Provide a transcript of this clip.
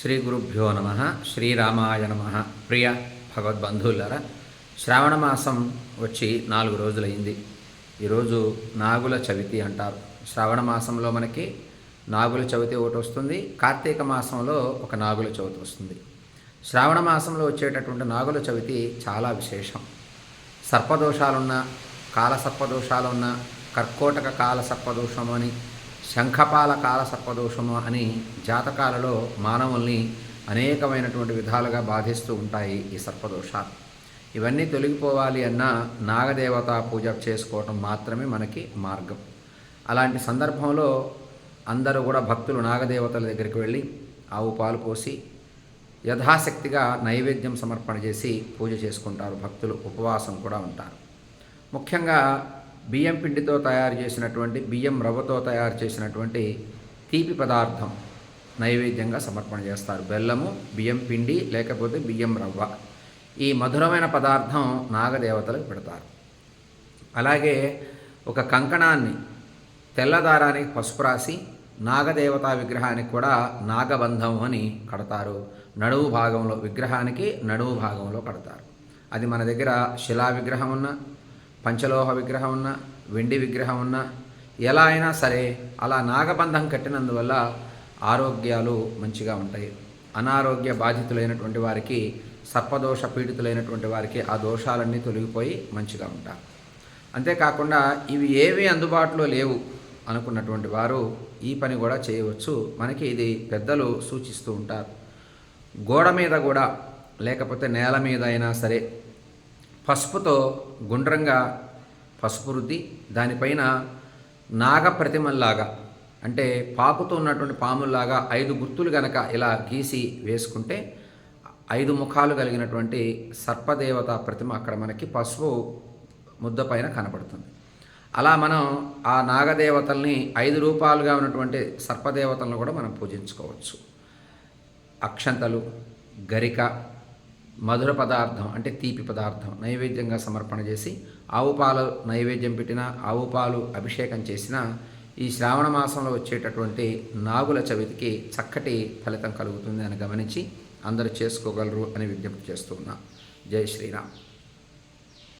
శ్రీ గురుభ్యో నమ శ్రీరామాయ నమ. ప్రియ భగవద్బంధువులారా శ్రావణ మాసం వచ్చి నాలుగు రోజులైంది. ఈరోజు నాగుల చవితి అంటారు. శ్రావణ మాసంలో మనకి నాగుల చవితి ఒకటి వస్తుంది కార్తీక మాసంలో ఒక నాగుల చవితి వస్తుంది. శ్రావణ మాసంలో వచ్చేటటువంటి నాగుల చవితి చాలా విశేషం. సర్పదోషాలున్న కాల సర్పదోషాలున్న కర్కోటక కాల సర్పదోషం అని శంఖపాల కాల సర్పదోషము అని జాతకాలలో మానవుల్ని అనేకమైనటువంటి విధాలుగా బాధిస్తూ ఉంటాయి ఈ సర్పదోషాలు. ఇవన్నీ తొలగిపోవాలి అన్న నాగదేవత పూజ చేసుకోవటం మాత్రమే మనకి మార్గం. అలాంటి సందర్భంలో అందరూ కూడా భక్తులు నాగదేవతల దగ్గరికి వెళ్ళి ఆవు పాలు పోసి యథాశక్తిగా నైవేద్యం సమర్పణ చేసి పూజ చేసుకుంటారు. భక్తులు ఉపవాసం కూడా ఉంటారు. ముఖ్యంగా బియ్యం పిండితో తయారు చేసినటువంటి బియ్యం రవ్వతో తయారు చేసినటువంటి తీపి పదార్థం నైవేద్యంగా సమర్పణ చేస్తారు. బెల్లము బియ్యం పిండి లేకపోతే బియ్యం రవ్వ. ఈ మధురమైన పదార్థం నాగదేవతలకు పెడతారు. అలాగే ఒక కంకణాన్ని తెల్లదారానికి పసుపు రాసి నాగదేవతా విగ్రహానికి కూడా నాగబంధం అని కడతారు. నడువు భాగంలో విగ్రహానికి నడువు భాగంలో కడతారు. అది మన దగ్గర శిలా విగ్రహం ఉన్న పంచలోహ విగ్రహం ఉన్నా వెండి విగ్రహం ఉన్న ఎలా అయినా సరే అలా నాగబంధం కట్టినందువల్ల ఆరోగ్యాలు మంచిగా ఉంటాయి. అనారోగ్య బాధితులైనటువంటి వారికి సర్పదోష పీడితులైనటువంటి వారికి ఆ దోషాలన్నీ తొలగిపోయి మంచిగా ఉంటారు. అంతేకాకుండా ఇవి ఏవి అందుబాటులో లేవు అనుకున్నటువంటి వారు ఈ పని కూడా చేయవచ్చు. మనకి ఇది పెద్దలు సూచిస్తూ ఉంటారు. గోడ మీద కూడా లేకపోతే నేల మీద అయినా సరే పసుపుతో గుండ్రంగా పసుపు రుద్ది దానిపైన నాగప్రతిమల్లాగా అంటే పాపుతో ఉన్నటువంటి పాముల్లాగా ఐదు గుర్తులు గనక ఇలా గీసి వేసుకుంటే ఐదు ముఖాలు కలిగినటువంటి సర్పదేవత ప్రతిమ అక్కడ మనకి పసుపు ముద్ద పైన కనపడుతుంది అలా మనం ఆ నాగదేవతల్ని ఐదు రూపాలుగా ఉన్నటువంటి సర్పదేవతలను కూడా మనం పూజించుకోవచ్చు. అక్షంతలు గరిక మధుర పదార్థం అంటే తీపి పదార్థం నైవేద్యంగా సమర్పణ చేసి ఆవు పాలు నైవేద్యం పెట్టిన ఆవు పాలు అభిషేకం చేసిన ఈ శ్రావణ మాసంలో వచ్చేటటువంటి నాగుల చవితికి చక్కటి ఫలితం కలుగుతుంది అని గమనించి అందరూ చేసుకోగలరు అని విజ్ఞప్తి చేస్తున్నా జై శ్రీరామ్.